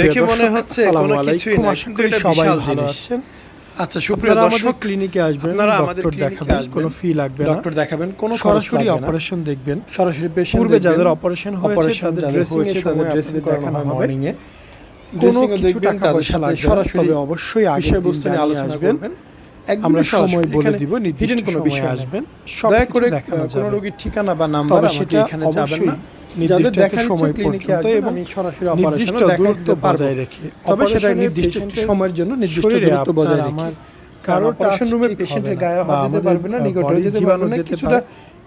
দেখে মনে হচ্ছে কোনো কিছুই না, কিন্তু এটা বিশাল জিনিস। আচ্ছা সুপ্রিয় দর্শক ক্লিনিকে আসবেন আপনারা আমাদের দেখাবেন কোনো ফি লাগবে না। ডক্টর দেখাবেন কোনো সরাসরি অপারেশন দেখবেন। সরাসরি পেশেন্ট পূর্বে যাদের অপারেশন হয়েছে তাদের ড্রেসিং এর সময় ড্রেসিং দেখানো হবে। মর্নিং এ কোনো কিছু টাকা পয়সা লাগবে সরাসরি অবশ্যই আগে বিষয়বস্তু নিয়ে আলোচনা করবেন। আমরা সময় বলে দিব নির্দিষ্ট কোনো বিষয় আসবেন। দয়া করে কোনো রোগীর ঠিকানা বা নাম্বার সেটা এখানে যাবেন না। যাদের নির্দিষ্ট সময় সময় পর্যন্ত এবং সরাসরি অপারেশন দেখাতে বজায় রেখে তবে সেটা নির্দিষ্ট সময়ের জন্য নির্দিষ্ট দূরত্ব বজায় রেখে। কারণ কারও অপারেশন রুমে পেশেন্টের গায়ে হাত দিতে পারবে না নিকট হয়ে যেতে পারবে না কিছুটা।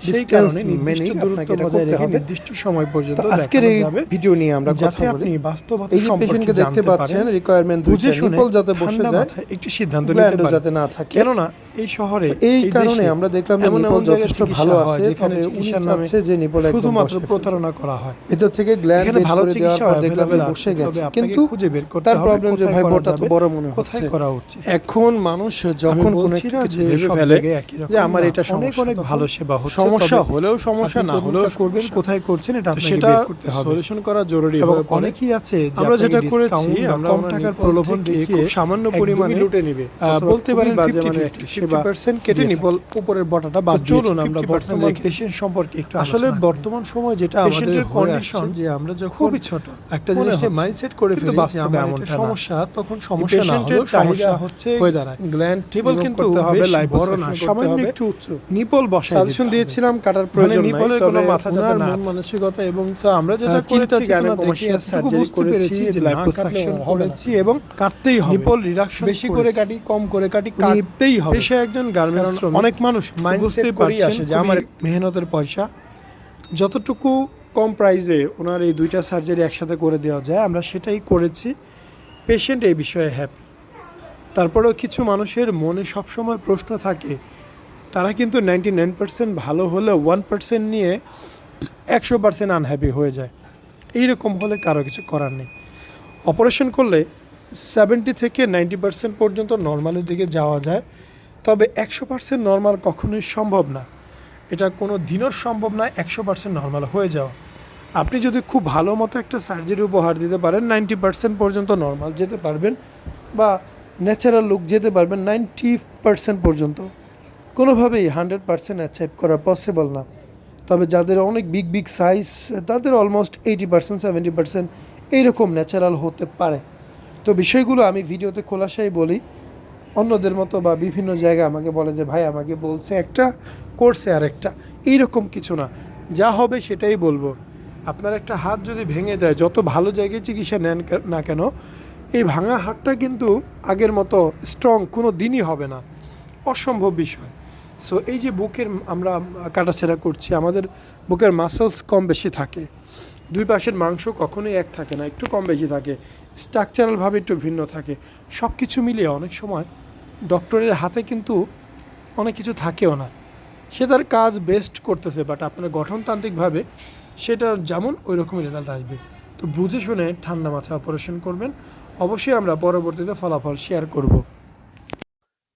সেই কারণে নির্দিষ্ট দূরত্ব বজায় রেখে নির্দিষ্ট সময় পর্যন্ত আজকের এই ভিডিও নিয়ে আমরা কথা আপনি বলি। বাস্তবতা সম্পর্কে দেখতে পাচ্ছেন রিকোয়ারমেন্ট বুঝে শুনে যাতে বসে যায় একটি সিদ্ধান্ত নিতে যাতে না থাকে। কেননা এই শহরে এই কারণে আমরা দেখলাম যে নিপল যথেষ্ট ভালো আছে তবে উনি চিকিৎসার নামে যে নিপল একদম শুধুমাত্র প্রতারণা করা হয়। ভেতর থেকে গ্ল্যান্ড বের করে দেওয়ার পর দেখলাম যে বসে গেছে। কিন্তু খুঁজে বের করতে তার প্রবলেম যে ভাই বোরটা তো বড় মনে কোথায় হচ্ছে। করা উচিত? এখন মানুষ যখন কোনো কিছু ভেবে ফেলে যে আমার এটা অনেক অনেক ভালো সেবা হচ্ছে সমস্যা হলেও সমস্যা না হলেও করবেন কোথায় করছেন এটা সেটা সলিউশন করা জরুরি এবং অনেকেই আছে আমরা যেটা করেছি আমরা কম টাকার প্রলোভন থেকে দেখিয়ে খুব সামান্য পরিমাণে লুটে নিবে। বলতে পারেন মানে 50% কেটে দিয়ে নিপল উপরের বটাটা বাদ চলুন আমরা বর্তমান পেশেন্ট সম্পর্কে একটু আসলে বর্তমান সময় যেটা আমাদের কন্ডিশন যে আমরা যখন খুবই ছোট। একটা জিনিস মাইন্ডসেট করে ফেলি বাস্তবে আমার এমনটা এটা না। সমস্যা তখন সমস্যা না হলেও সমস্যা হচ্ছে হয়ে দাঁড়ায়। গ্ল্যান্ড নিপল কিন্তু হবে লাইভ বড় না সামান্য একটু উচ্চ। নিপল বসায় সাজেশন দিতে দিয়েছিলাম কাটার মানে প্রয়োজন নাই তবে কোনো মাথা যাতে না। মানসিকতা এবং আমরা যেটা চিন্তা করেছি কমার্শিয়াল সার্জারি করেছি যে লাইপোসাকশন করেছি এবং কাটতেই হবে। নিপল রিডাকশন বেশি করে কাটি কম করে কাটি কাটতেই হবে। পেশা একজন গার্মেন্টস অনেক মানুষ মাইন্ডসেট বুঝতেই আসে যে আমার মেহনতের পয়সা। যতটুকু কম প্রাইসে ওনার এই দুইটা সার্জারি একসাথে করে দেওয়া যায় আমরা সেটাই করেছি। পেশেন্ট এই বিষয়ে হ্যাপি তারপরেও কিছু মানুষের মনে সবসময় প্রশ্ন থাকে তারা কিন্তু নাইনটি নাইন পার্সেন্ট ভালো হলে ওয়ান পার্সেন্ট নিয়ে একশো পার্সেন্ট আনহ্যাপি হয়ে যায়। এইরকম হলে কারও কিছু করার নেই। অপারেশন করলে সেভেন্টি থেকে নাইনটি পার্সেন্ট পর্যন্ত নর্মালের দিকে যাওয়া যায়। তবে একশো পার্সেন্ট নর্মাল কখনোই সম্ভব না। এটা কোনো দিনও সম্ভব না একশো পার্সেন্ট নর্মাল হয়ে যাওয়া। আপনি যদি খুব ভালো মতো একটা সার্জারি উপহার দিতে পারেন, নাইনটি পার্সেন্ট পর্যন্ত নর্মাল যেতে পারবেন বা ন্যাচারাল লুক যেতে পারবেন, নাইনটি পার্সেন্ট পর্যন্ত। কোনোভাবেই হান্ড্রেড পার্সেন্ট অ্যাচিভ করা পসিবল না। তবে যাদের অনেক বিগ বিগ সাইজ, তাদের almost eighty percent, seventy percent এইরকম ন্যাচারাল হতে পারে। তো বিষয়গুলো আমি ভিডিওতে খোলাসাই বলি। অন্যদের মতো বা বিভিন্ন জায়গায় আমাকে বলে যে, ভাই, আমাকে বলছে একটা, করছে আর একটা এইরকম কিছু না। যা হবে সেটাই বলব। আপনার একটা হাত যদি ভেঙে যায়, যত ভালো জায়গায় চিকিৎসা নেন না কেন, এই ভাঙা হাতটা কিন্তু আগের মতো স্ট্রং কোনো দিনই হবে না। অসম্ভব বিষয়। সো এই যে বুকের আমরা কাটাছেড়া করছি, আমাদের বুকের মাসেলস কম বেশি থাকে। দুই পাশের মাংস কখনোই এক থাকে না, একটু কম বেশি থাকে। স্ট্রাকচারালভাবে একটু ভিন্ন থাকে। সব কিছু মিলিয়ে অনেক সময় ডক্টরের হাতে কিন্তু অনেক কিছু থাকেও না। সে তার কাজ বেস্ট করতেছে বাট আপনার গঠনতান্ত্রিকভাবে সেটা যেমন ওই রকমই রেজাল্ট আসবে। তো বুঝে শুনে ঠান্ডা মাথায় অপারেশন করবেন। অবশ্যই আমরা পরবর্তীতে ফলাফল শেয়ার করব।